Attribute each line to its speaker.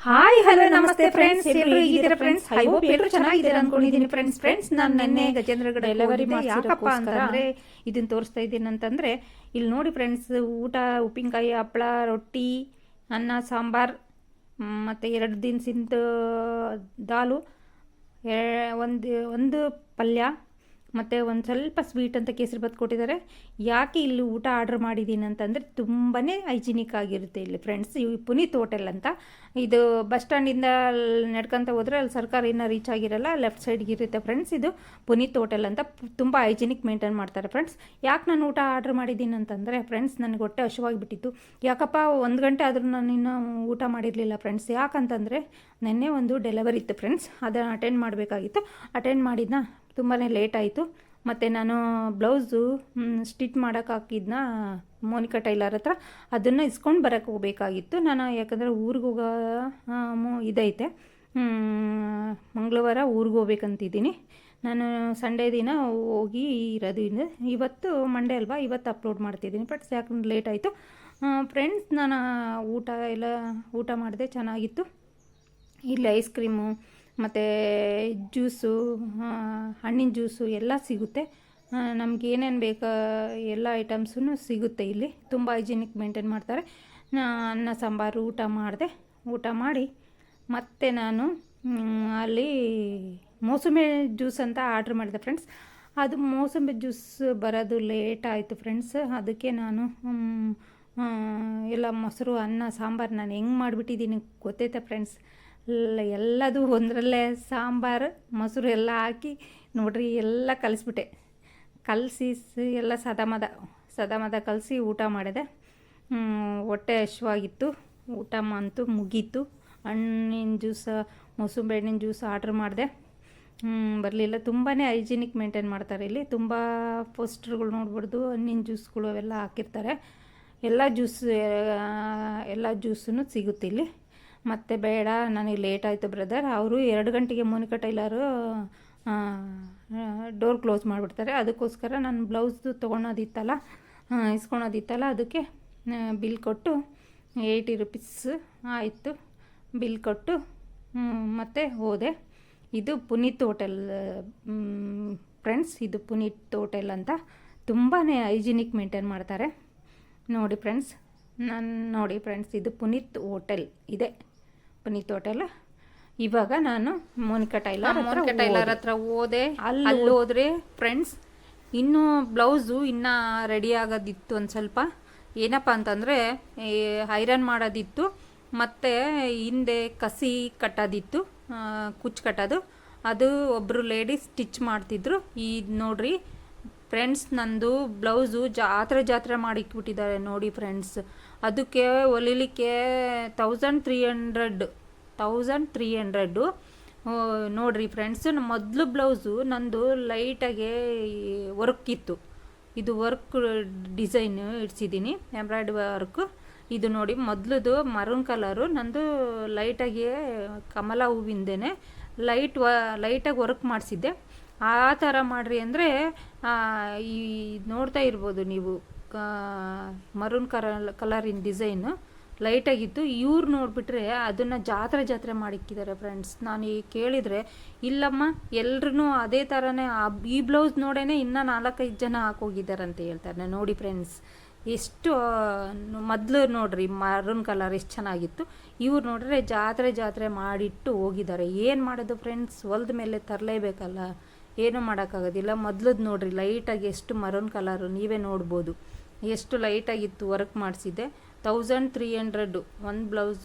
Speaker 1: Hi hello ನಮಸ್ತೆ friends ಎಲ್ಲರೂ ಹೇಗಿದ್ದೀರಾ ಫ್ರೆಂಡ್ಸ್ ಐ ಹೋಪ್ ಎಲ್ಲರೂ ಚೆನ್ನಾಗಿದ್ದೀರಾ ಅನ್ಕೊಂಡಿದ್ದೀನಿ ಫ್ರೆಂಡ್ಸ್ ಫ್ರೆಂಡ್ಸ್ ನಾನು ನೆನ್ನೆ ಗಜೇಂದ್ರಗಡ
Speaker 2: Delivery
Speaker 1: ಯಾಕಪ್ಪ ಅಂತಂದ್ರೆ ಇದನ್ನ ತೋರಿಸ್ತಾ ಇದ್ದೀನಿ ಅಂತಂದ್ರೆ ಇಲ್ಲಿ ನೋಡಿ ಫ್ರೆಂಡ್ಸ್ ಊಟ ಉಪ್ಪಿನಕಾಯಿ ಹಪ್ಪಳ ರೊಟ್ಟಿ ಅನ್ನ ಸಾಂಬಾರ್ ಮತ್ತೆ ಎರಡು ದಿನಸಿಂದ ದಾಲು ಒಂದು ಒಂದು ಪಲ್ಯ ಮತ್ತು ಒಂದು ಸ್ವಲ್ಪ ಸ್ವೀಟ್ ಅಂತ ಕೇಸರಿ ಬಾತ್ ಕೊಟ್ಟಿದ್ದಾರೆ. ಯಾಕೆ ಇಲ್ಲಿ ಊಟ ಆರ್ಡ್ರ್ ಮಾಡಿದ್ದೀನಿ ಅಂತಂದರೆ ತುಂಬಾ ಹೈಜಿನಿಕ್ ಆಗಿರುತ್ತೆ ಇಲ್ಲಿ ಫ್ರೆಂಡ್ಸ್ ಇವು ಪುನೀತ್ ಹೋಟೆಲ್ ಅಂತ. ಇದು ಬಸ್ ಸ್ಟ್ಯಾಂಡಿಂದ ನಡ್ಕೊತ ಹೋದರೆ ಅಲ್ಲಿ ಸರ್ಕಾರ ಇನ್ನೂ ರೀಚ್ ಆಗಿರಲ್ಲ ಲೆಫ್ಟ್ ಸೈಡ್ಗೆ ಇರುತ್ತೆ ಫ್ರೆಂಡ್ಸ್ ಇದು ಪುನೀತ್ ಹೋಟೆಲ್ ಅಂತ. ತುಂಬ ಹೈಜಿನಿಕ್ ಮೇಂಟೈನ್ ಮಾಡ್ತಾರೆ ಫ್ರೆಂಡ್ಸ್ ಯಾಕೆ ನಾನು ಊಟ ಆರ್ಡ್ರ್ ಮಾಡಿದ್ದೀನಿ ಅಂತಂದರೆ ಫ್ರೆಂಡ್ಸ್ ನನಗೆ ಹೊಟ್ಟೆ ಹಶುವಾಗಿಬಿಟ್ಟಿತ್ತು ಯಾಕಪ್ಪ, ಒಂದು ಗಂಟೆ ಆದರೂ ನಾನು ಇನ್ನೂ ಊಟ ಮಾಡಿರಲಿಲ್ಲ ಫ್ರೆಂಡ್ಸ್ ಯಾಕಂತಂದರೆ ನಿನ್ನೆ ಒಂದು ಡೆಲಿವರಿ ಇತ್ತು ಫ್ರೆಂಡ್ಸ್ ಅದನ್ನು ಅಟೆಂಡ್ ಮಾಡಬೇಕಾಗಿತ್ತು. ಅಟೆಂಡ್ ಮಾಡಿದ್ನ ತುಂಬಾ ಲೇಟ್ ಆಯಿತು. ಮತ್ತು ನಾನು ಬ್ಲೌಸು ಸ್ಟಿಚ್ ಮಾಡೋಕೆ ಹಾಕಿದ್ನ ಮೋನಿಕಾ ಟೈಲರ್ ಹತ್ರ. ಅದನ್ನು ಇಸ್ಕೊಂಡು ಬರೋಕ್ಕೆ ಹೋಗಬೇಕಾಗಿತ್ತು. ನಾನು ಯಾಕಂದರೆ ಊರಿಗೆ ಹೋಗೋ ಇದೈತೆ. ಮಂಗಳವಾರ ಊರಿಗೆ ಹೋಗ್ಬೇಕಂತಿದ್ದೀನಿ. ನಾನು ಸಂಡೇ ದಿನ ಹೋಗಿ ಇರೋದು. ಇನ್ನು ಇವತ್ತು ಮಂಡೇ ಅಲ್ವಾ? ಇವತ್ತು ಅಪ್ಲೋಡ್ ಮಾಡ್ತಿದ್ದೀನಿ. ಬಟ್ ಯಾಕಂದ್ರೆ ಲೇಟ್ ಆಯಿತು. ಫ್ರೆಂಡ್ಸ್ ನಾನು ಊಟ ಎಲ್ಲ, ಊಟ ಮಾಡಿದೆ ಚೆನ್ನಾಗಿತ್ತು. ಇಲ್ಲಿ ಐಸ್ ಕ್ರೀಮು ಮತ್ತು ಜ್ಯೂಸು ಹಣ್ಣಿನ ಜ್ಯೂಸು ಎಲ್ಲ ಸಿಗುತ್ತೆ. ನಮ್ಗೆ ಏನೇನು ಬೇಕಾ, ಎಲ್ಲ ಐಟಮ್ಸೂ ಸಿಗುತ್ತೆ ಇಲ್ಲಿ. ತುಂಬ ಹೈಜಿನಿಕ್ ಮೇಂಟೈನ್ ಮಾಡ್ತಾರೆ. ಅನ್ನ, ಸಾಂಬಾರು, ಊಟ ಮಾಡಿದೆ. ಊಟ ಮಾಡಿ ಮತ್ತೆ ನಾನು ಅಲ್ಲಿ ಮೋಸಂಬಿ ಜ್ಯೂಸ್ ಅಂತ ಆರ್ಡ್ರ್ ಮಾಡಿದೆ ಫ್ರೆಂಡ್ಸ್. ಅದು ಮೋಸಂಬಿ ಜ್ಯೂಸ್ ಬರೋದು ಲೇಟ್ ಆಯಿತು ಫ್ರೆಂಡ್ಸ್. ಅದಕ್ಕೆ ನಾನು ಎಲ್ಲ ಮೊಸರು, ಅನ್ನ, ಸಾಂಬಾರು ನಾನು ಹೆಂಗೆ ಮಾಡಿಬಿಟ್ಟಿದ್ದೀನಿ ಗೊತ್ತೈತೆ ಫ್ರೆಂಡ್ಸ್? ಎಲ್ಲದು ಒಂದರಲ್ಲೇ ಸಾಂಬಾರು, ಮೊಸರು ಎಲ್ಲ ಹಾಕಿ ನೋಡ್ರಿ ಎಲ್ಲ ಕಲಿಸ್ಬಿಟ್ಟೆ. ಕಲಸಿ ಎಲ್ಲ ಸದಮದ ಸದಮದ ಸದಾ ಮದ ಕಲಸಿ ಊಟ ಮಾಡಿದೆ. ಹೊಟ್ಟೆ ಹಶ್ವಾಗಿತ್ತು ಊಟ ಅಂತೂ ಮುಗೀತು. ಹಣ್ಣಿನ ಜ್ಯೂಸ್ ಮೊಸಂಬಿ ಹಣ್ಣಿನ ಜ್ಯೂಸ್ ಆರ್ಡ್ರ್ ಮಾಡಿದೆ. ಬರಲಿಲ್ಲ. ತುಂಬಾ ಹೈಜಿನಿಕ್ ಮೇಂಟೈನ್ ಮಾಡ್ತಾರೆ ಇಲ್ಲಿ. ತುಂಬ ಪೋಸ್ಟರ್ಗಳು ನೋಡ್ಬಾರ್ದು, ಹಣ್ಣಿನ ಜ್ಯೂಸ್ಗಳು ಅವೆಲ್ಲ ಹಾಕಿರ್ತಾರೆ. ಎಲ್ಲ ಜ್ಯೂಸ್ ಎಲ್ಲ ಜ್ಯೂಸೂ ಸಿಗುತ್ತೆ ಇಲ್ಲಿ. ಮತ್ತು ಬೇಡ, ನನಗೆ ಲೇಟ್ ಆಯಿತು ಬ್ರದರ್ ಅವರು ಎರಡು ಗಂಟೆಗೆ ಮೋನಿಕಾ ಟೈಲರು ಡೋರ್ ಕ್ಲೋಸ್ ಮಾಡಿಬಿಡ್ತಾರೆ. ಅದಕ್ಕೋಸ್ಕರ ನಾನು ಬ್ಲೌಸ್ದು ತೊಗೊಳೋದಿತ್ತಲ್ಲ ಇಸ್ಕೊಳೋದಿತ್ತಲ್ಲ, ಅದಕ್ಕೆ ಬಿಲ್ ಕೊಟ್ಟು ಏಯ್ಟಿ ರುಪೀಸ್ ಆಯಿತು. ಬಿಲ್ ಕೊಟ್ಟು ಮತ್ತೆ ಹೋದೆ. ಇದು ಪುನೀತ್ ಹೋಟೆಲ್ ಫ್ರೆಂಡ್ಸ್ ಇದು ಪುನೀತ್ ಹೋಟೆಲ್ ಅಂತ ತುಂಬಾ ಹೈಜಿನಿಕ್ ಮೇಂಟೈನ್ ಮಾಡ್ತಾರೆ. ನೋಡಿ ಫ್ರೆಂಡ್ಸ್ ನಾನು, ನೋಡಿ ಫ್ರೆಂಡ್ಸ್ ಇದು ಪುನೀತ್ ಹೋಟೆಲ್ ಇದೆ. ಪುನೀತ್ ಹೋಟೆಲ್ ಇವಾಗ ನಾನು ಮೋನಿಕಾ ಟೈಲರ್ ಮೋನಿಕಾ ಟೈಲರ್ ಹತ್ರ ಹೋದೆ. ಅಲ್ಲಿ ಹೋದ್ರೆ ಫ್ರೆಂಡ್ಸ್ ಇನ್ನೂ ಬ್ಲೌಸು ಇನ್ನೂ ರೆಡಿ ಆಗೋದಿತ್ತು ಒಂದು ಸ್ವಲ್ಪ. ಏನಪ್ಪ ಅಂತಂದರೆ ಐರನ್ ಮಾಡೋದಿತ್ತು. ಮತ್ತು ಹಿಂದೆ ಕಸಿ ಕಟ್ಟೋದಿತ್ತು ಕುಚ್ ಕುಚ್ಚು ಕಟ್ಟೋದು. ಅದು ಒಬ್ಬರು ಲೇಡಿ ಸ್ಟಿಚ್ ಮಾಡ್ತಿದ್ರು. ಈ ನೋಡ್ರಿ ಫ್ರೆಂಡ್ಸ್ ನಂದು ಬ್ಲೌಸು ಜಾತ್ರೆ ಜಾತ್ರೆ ಮಾಡಿಟ್ಬಿಟ್ಟಿದ್ದಾರೆ ನೋಡಿ ಫ್ರೆಂಡ್ಸ್ ಅದಕ್ಕೆ ಹೊಲಿಲಿಕ್ಕೆ thousand three hundred thousand three hundred ನೋಡಿರಿ ಫ್ರೆಂಡ್ಸ್ ಮೊದಲು ಬ್ಲೌಸು ನಂದು ಲೈಟಾಗೆ ವರ್ಕ್ ಇತ್ತು. ಇದು ವರ್ಕ್ ಡಿಸೈನ್ ಇಡ್ಸಿದ್ದೀನಿ ಎಂಬ್ರಾಯ್ಡ್ ವರ್ಕ್ ಇದು ನೋಡಿ ಮೊದಲದು ಮರೂನ್ ಕಲರು ನಂದು ಲೈಟಾಗಿ ಕಮಲ ಹೂವಿಂದೇ ಲೈಟ್ ವ ಲೈಟಾಗಿ ವರ್ಕ್ ಮಾಡಿಸಿದ್ದೆ. ಆ ಥರ ಮಾಡಿರಿ ಅಂದರೆ ಈ, ನೋಡ್ತಾ ಇರ್ಬೋದು ನೀವು. ಮರೂನ್ ಕಲರ್ ಕಲರಿನ ಡಿಸೈನು ಲೈಟಾಗಿತ್ತು. ಇವ್ರು ನೋಡಿಬಿಟ್ರೆ ಅದನ್ನು ಜಾತ್ರೆ ಜಾತ್ರೆ ಮಾಡಿಕ್ಕಿದ್ದಾರೆ ಫ್ರೆಂಡ್ಸ್ ನಾನು ಈಗ ಕೇಳಿದರೆ, ಇಲ್ಲಮ್ಮ ಎಲ್ರೂ ಅದೇ ಥರನೇ ಈ ಬ್ಲೌಸ್ ನೋಡೇ ಇನ್ನೂ ನಾಲ್ಕೈದು ಜನ ಹಾಕೋಗಿದ್ದಾರೆ ಅಂತ ಹೇಳ್ತಾರೆ. ನೋಡಿ ಫ್ರೆಂಡ್ಸ್ ಎಷ್ಟು, ಮೊದಲು ನೋಡ್ರಿ ಮರೂನ್ ಕಲರ್ ಎಷ್ಟು ಚೆನ್ನಾಗಿತ್ತು. ಇವ್ರು ನೋಡಿದ್ರೆ ಜಾತ್ರೆ ಜಾತ್ರೆ ಮಾಡಿಟ್ಟು ಹೋಗಿದ್ದಾರೆ. ಏನು ಮಾಡೋದು ಫ್ರೆಂಡ್ಸ್ ಹೊಲ್ದ ಮೇಲೆ ತರಲೇಬೇಕಲ್ಲ. ಏನೂ ಮಾಡೋಕ್ಕಾಗೋದಿಲ್ಲ. ಮೊದಲು ನೋಡಿರಿ, ಲೈಟಾಗಿ ಎಷ್ಟು ಮರೂನ್ ಕಲರು ನೀವೇ ನೋಡ್ಬೋದು. ಎಷ್ಟು ಲೈಟಾಗಿತ್ತು ವರ್ಕ್ ಮಾಡಿಸಿದ್ದೆ. ತೌಸಂಡ್ ತ್ರೀ ಹಂಡ್ರೆಡ್ಡು ಒಂದು ಬ್ಲೌಸ್